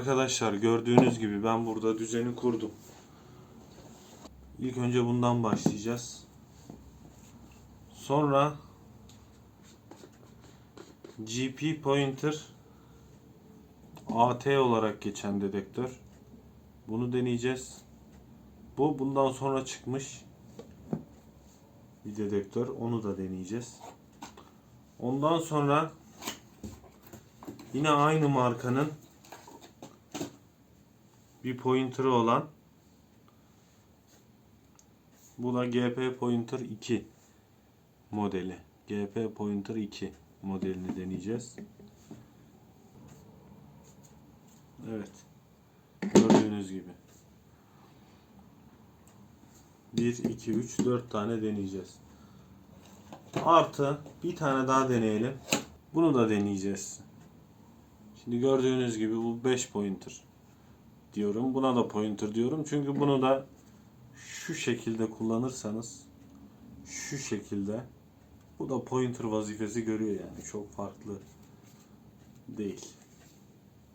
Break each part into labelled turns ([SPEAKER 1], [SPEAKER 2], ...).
[SPEAKER 1] Arkadaşlar gördüğünüz gibi ben burada düzeni kurdum. İlk önce bundan başlayacağız. Sonra GP pointer AT olarak geçen dedektör. Bunu deneyeceğiz. Bu bundan sonra çıkmış bir dedektör. Onu da deneyeceğiz. Ondan sonra yine aynı markanın bir pointer'ı olan bu da GP Pointer 2 modeli. GP Pointer 2 modelini deneyeceğiz. Evet. Gördüğünüz gibi. 1, 2, 3, 4 tane deneyeceğiz. Artı bir tane daha deneyelim. Bunu da deneyeceğiz. Şimdi gördüğünüz gibi bu 5 pointer diyorum. Buna da pointer diyorum. Çünkü bunu da şu şekilde kullanırsanız şu şekilde bu da pointer vazifesi görüyor yani. Çok farklı değil.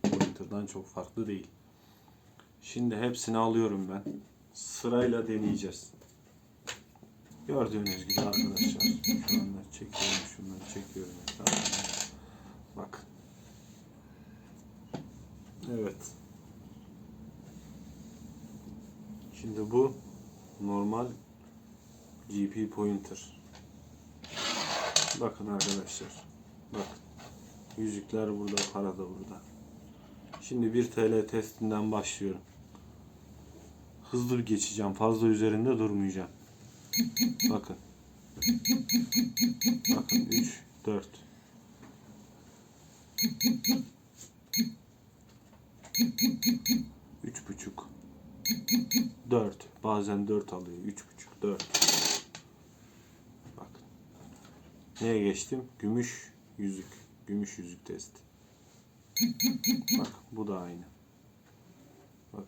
[SPEAKER 1] Pointer'dan çok farklı değil. Şimdi hepsini alıyorum ben. Sırayla deneyeceğiz. Gördüğünüz gibi arkadaşlar. Şu çekiyorum şunları çekiyorum. Bakın. Evet. Şimdi bu normal GP pointer. Bakın arkadaşlar. Bakın. Yüzükler burada, para da burada. Şimdi 1 TL testinden başlıyorum. Hızlı geçeceğim. Fazla üzerinde durmayacağım. Bakın. Bakın 3, 4. Üç buçuk. 4. Bazen 4 alıyor. 3.5 4. Bak. Neye geçtim? Gümüş yüzük. Gümüş yüzük testi. Bak bu da aynı. Bak.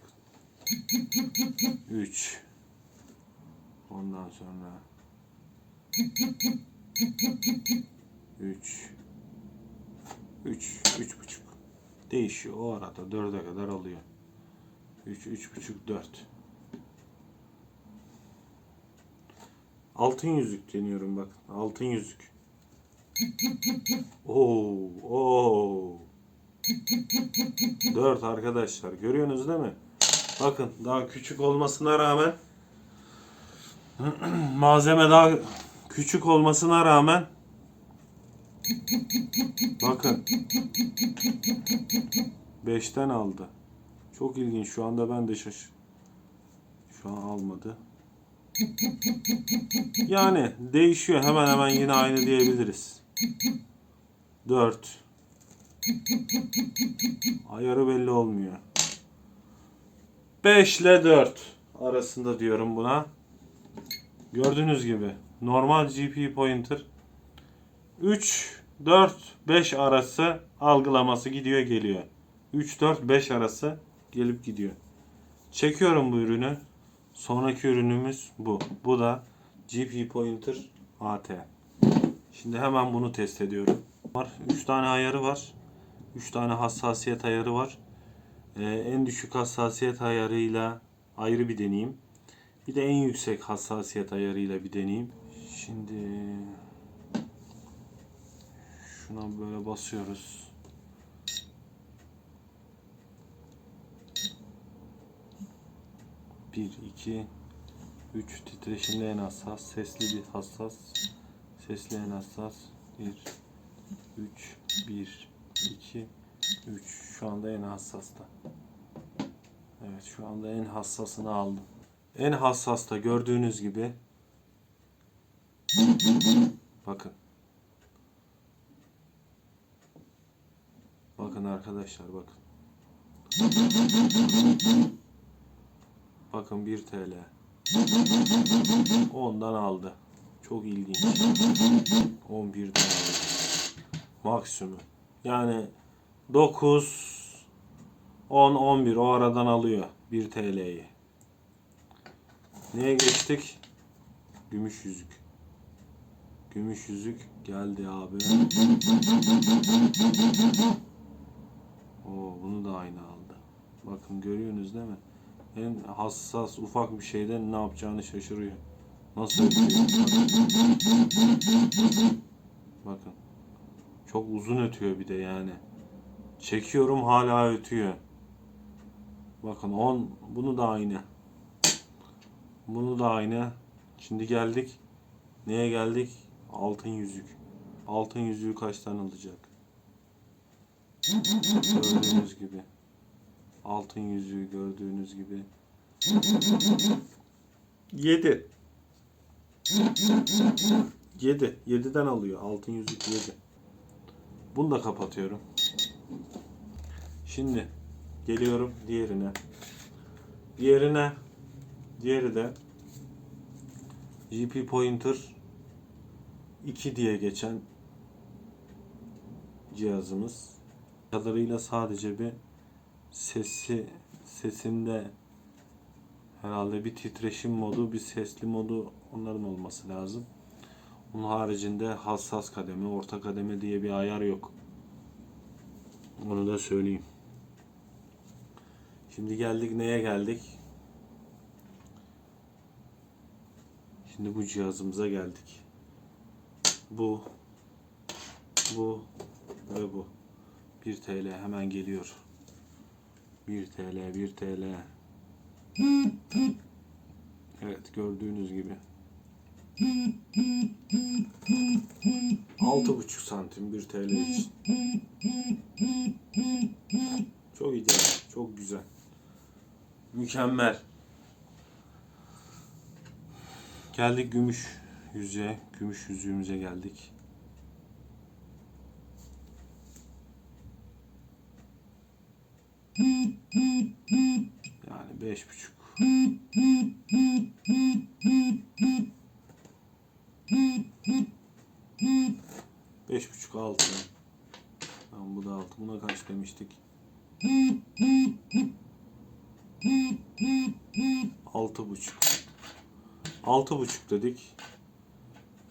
[SPEAKER 1] 3. Ondan sonra 3 3 3 buçuk. Değişiyor. O arada 4'e kadar alıyor. 3, üç buçuk, 4. Altın yüzük deniyorum bak. Altın yüzük. Oo, oo. 4 arkadaşlar. Görüyorsunuz değil mi? Bakın daha küçük olmasına rağmen malzeme daha küçük olmasına rağmen bakın 5'ten aldı. Çok ilginç. Şu anda ben de şaş. Şu an almadı. Yani değişiyor. Hemen hemen yine aynı diyebiliriz. 4. Ayarı belli olmuyor. 5 ile 4 arasında diyorum buna. Gördüğünüz gibi normal GP pointer 3 4 5 arası algılaması gidiyor geliyor. 3 4 5 arası gelip gidiyor. Çekiyorum bu ürünü. Sonraki ürünümüz bu. Bu da GP Pointer AT. Şimdi hemen bunu test ediyorum. Var 3 tane ayarı var. 3 tane hassasiyet ayarı var. Ee, en düşük hassasiyet ayarıyla ayrı bir deneyeyim. Bir de en yüksek hassasiyet ayarıyla bir deneyeyim. Şimdi şuna böyle basıyoruz. Bir, iki, üç titreşimli en hassas, sesli bir hassas, sesli en hassas, bir, üç, bir, iki, üç. Şu anda en hassasta. Evet şu anda en hassasını aldım. En hassasta gördüğünüz gibi bakın. Bakın arkadaşlar bakın. Bakın 1 TL. 10'dan aldı. Çok ilginç. 11'den aldı. Maksimum. Yani 9 10 11 o aradan alıyor 1 TL'yi. Neye geçtik? Gümüş yüzük. Gümüş yüzük geldi abi. Oo bunu da aynı aldı. Bakın görüyorsunuz değil mi? En hassas ufak bir şeyden ne yapacağını şaşırıyor. Nasıl ötüyor? Bakın. Bakın. Çok uzun ötüyor bir de yani. Çekiyorum hala ötüyor. Bakın 10 bunu da aynı. Bunu da aynı. Şimdi geldik. Neye geldik? Altın yüzük. Altın yüzüğü kaçtan alacak? Gördüğünüz gibi. Altın yüzüğü gördüğünüz gibi. 7. 7. 7'den alıyor. Altın yüzük 7. Bunu da kapatıyorum. Şimdi geliyorum diğerine. Diğerine diğeri de GP Pointer 2 diye geçen cihazımız. Kadarıyla sadece bir sesi sesinde herhalde bir titreşim modu, bir sesli modu onların olması lazım. Onun haricinde hassas kademe, orta kademe diye bir ayar yok. Onu da söyleyeyim. Şimdi geldik neye geldik? Şimdi bu cihazımıza geldik. Bu, bu ve bu. 1 TL hemen geliyor. 1 TL, 1 TL. Evet gördüğünüz gibi. 6,5 santim 1 TL için. Çok ideal, çok güzel. Mükemmel. Geldik gümüş yüzüğe, gümüş yüzüğümüze geldik. Yani beş buçuk. Beş buçuk altı. Tamam bu da altı. Buna kaç demiştik? Altı buçuk. Altı buçuk dedik.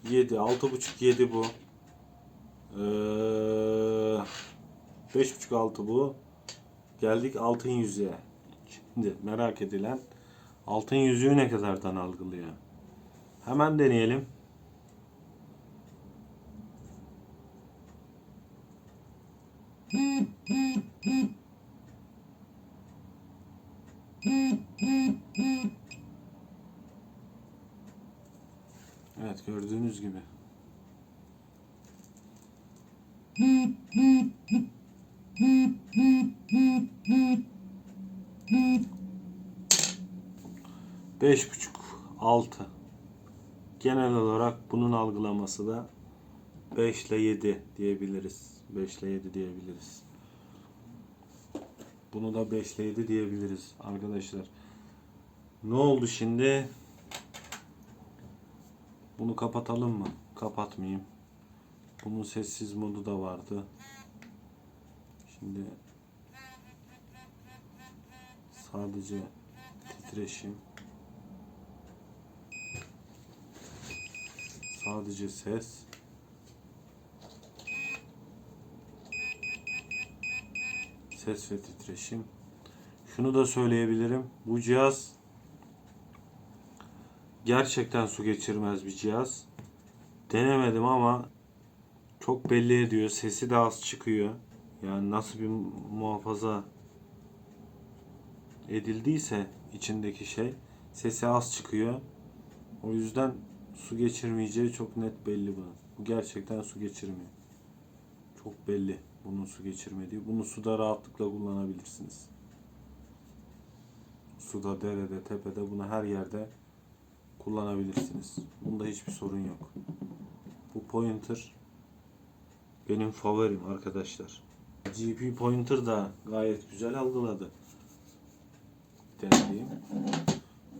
[SPEAKER 1] Yedi. Altı buçuk yedi bu. Ee, beş buçuk altı bu. Geldik altın yüzüğe. Şimdi merak edilen altın yüzüğü ne kadardan algılıyor? Hemen deneyelim. Evet gördüğünüz gibi. Beş buçuk, altı. Genel olarak bunun algılaması da 5 ile 7 diyebiliriz. 5 ile 7 diyebiliriz. Bunu da 5 ile 7 diyebiliriz arkadaşlar. Ne oldu şimdi? Bunu kapatalım mı? Kapatmayayım. Bunun sessiz modu da vardı. Şimdi sadece titreşim sadece ses. Ses ve titreşim. Şunu da söyleyebilirim. Bu cihaz gerçekten su geçirmez bir cihaz. Denemedim ama çok belli ediyor. Sesi de az çıkıyor. Yani nasıl bir muhafaza edildiyse içindeki şey sesi az çıkıyor. O yüzden su geçirmeyeceği çok net belli bunun. Bu gerçekten su geçirmiyor. Çok belli bunun su geçirmediği. Bunu suda rahatlıkla kullanabilirsiniz. Suda, derede, tepede bunu her yerde kullanabilirsiniz. Bunda hiçbir sorun yok. Bu pointer benim favorim arkadaşlar. GP pointer da gayet güzel algıladı denediğim.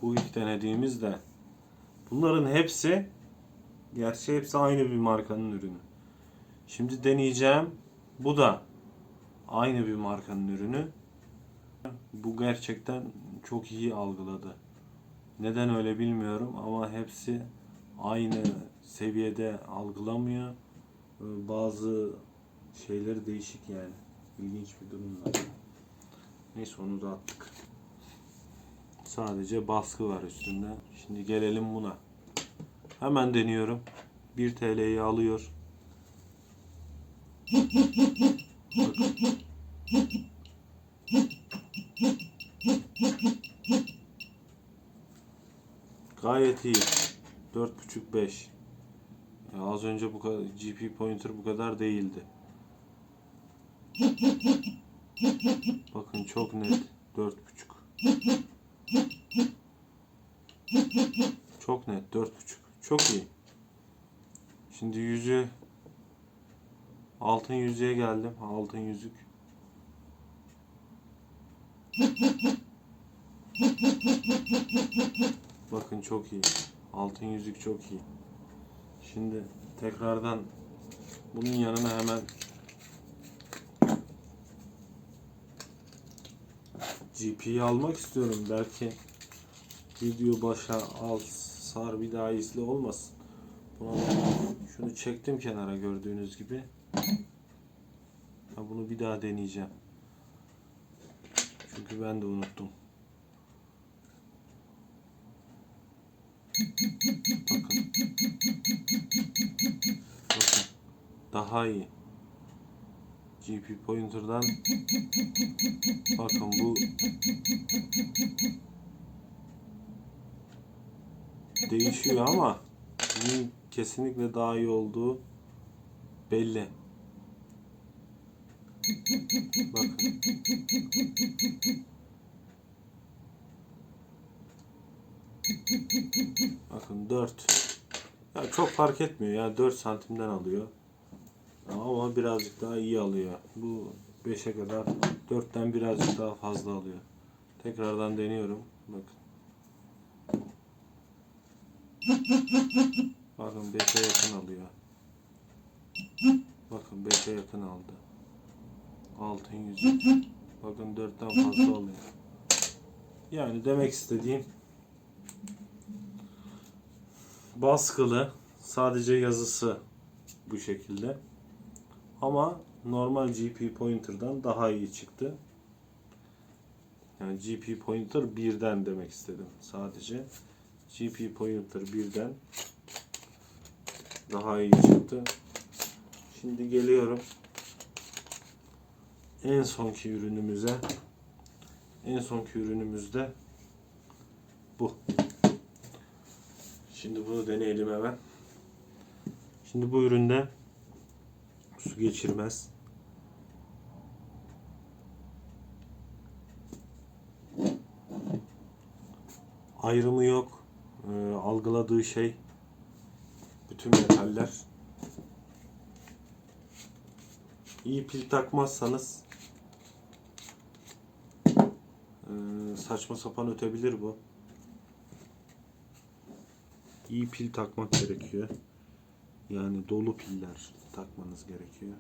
[SPEAKER 1] Bu ilk denediğimiz de bunların hepsi gerçi hepsi aynı bir markanın ürünü. Şimdi deneyeceğim. Bu da aynı bir markanın ürünü. Bu gerçekten çok iyi algıladı. Neden öyle bilmiyorum ama hepsi aynı seviyede algılamıyor. Bazı şeyleri değişik yani. İlginç bir durum var. Neyse onu da attık. Sadece baskı var üstünde. Şimdi gelelim buna. Hemen deniyorum. 1 TL'yi alıyor. Gayet iyi. 4.5-5. Ya az önce bu kadar GP pointer bu kadar değildi. Bakın çok net. 4.5. Çok net 4.5. Çok iyi. Şimdi yüzü altın yüzüğe geldim. Altın yüzük. Bakın çok iyi. Altın yüzük çok iyi. Şimdi tekrardan bunun yanına hemen GP'yi almak istiyorum. Belki video başa al sar bir daha izle olmasın. Buna şunu çektim kenara gördüğünüz gibi. Ha, bunu bir daha deneyeceğim. Çünkü ben de unuttum. Bakın. Daha iyi. GP pointer'dan bakın bu değişiyor ama bunun kesinlikle daha iyi olduğu belli. Bakın. Bakın 4. Ya çok fark etmiyor ya 4 santimden alıyor. Ama birazcık daha iyi alıyor. Bu 5'e kadar 4'ten birazcık daha fazla alıyor. Tekrardan deniyorum. Bakın. Bakın 5'e yakın alıyor. Bakın 5'e yakın aldı. Altın yüzük. Bakın 4'ten fazla alıyor. Yani demek istediğim baskılı sadece yazısı bu şekilde. Ama normal GP pointer'dan daha iyi çıktı. Yani GP pointer birden demek istedim sadece. GP pointer birden daha iyi çıktı. Şimdi geliyorum en sonki ürünümüze. En sonki ürünümüz de bu. Şimdi bunu deneyelim hemen. Şimdi bu üründe su geçirmez. Ayrımı yok. Ee, algıladığı şey bütün metaller. İyi pil takmazsanız ee, saçma sapan ötebilir bu. İyi pil takmak gerekiyor. Yani dolu piller takmanız gerekiyor.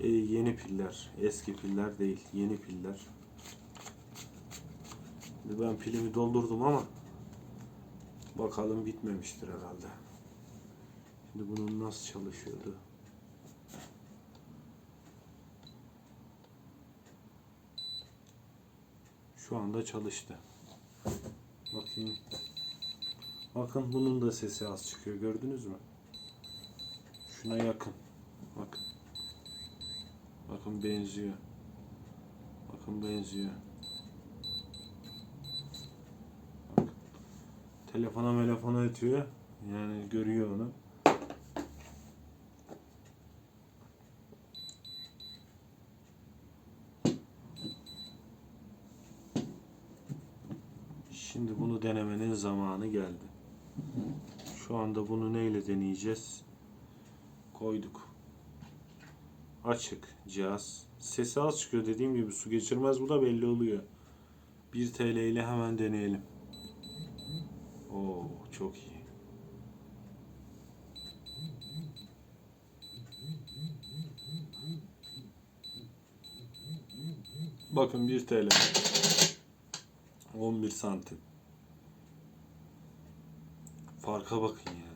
[SPEAKER 1] E, yeni piller, eski piller değil, yeni piller. Şimdi ben pilimi doldurdum ama bakalım bitmemiştir herhalde. Şimdi bunun nasıl çalışıyordu? Şu anda çalıştı. Bakayım. Bakın bunun da sesi az çıkıyor. Gördünüz mü? Şuna yakın. Bakın. Bakın benziyor. Bakın benziyor. Telefona telefona ötüyor. Yani görüyor onu. Şimdi bunu denemenin zamanı geldi. Şu anda bunu neyle deneyeceğiz? Koyduk. Açık cihaz. Sesi az çıkıyor dediğim gibi su geçirmez bu da belli oluyor. 1 TL ile hemen deneyelim. Oo çok iyi. Bakın 1 TL. 11 santim. Farka bakın ya.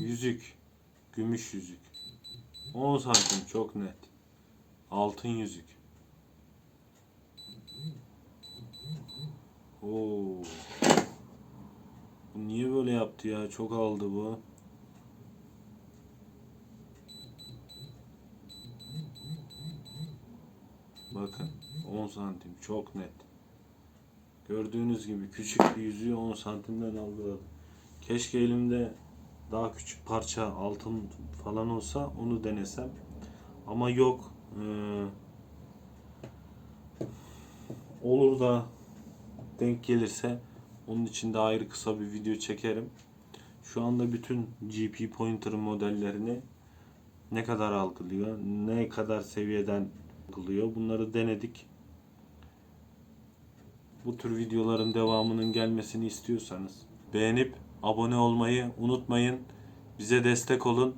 [SPEAKER 1] Yüzük. Gümüş yüzük. 10 santim çok net. Altın yüzük. Oo. Bu niye böyle yaptı ya? Çok aldı bu. Bakın 10 santim çok net. Gördüğünüz gibi küçük bir yüzüğü 10 santimden algıladı. Keşke elimde daha küçük parça altın falan olsa onu denesem. Ama yok. Ee, olur da denk gelirse onun için de ayrı kısa bir video çekerim. Şu anda bütün GP Pointer modellerini ne kadar algılıyor, ne kadar seviyeden algılıyor bunları denedik. Bu tür videoların devamının gelmesini istiyorsanız beğenip abone olmayı unutmayın. Bize destek olun.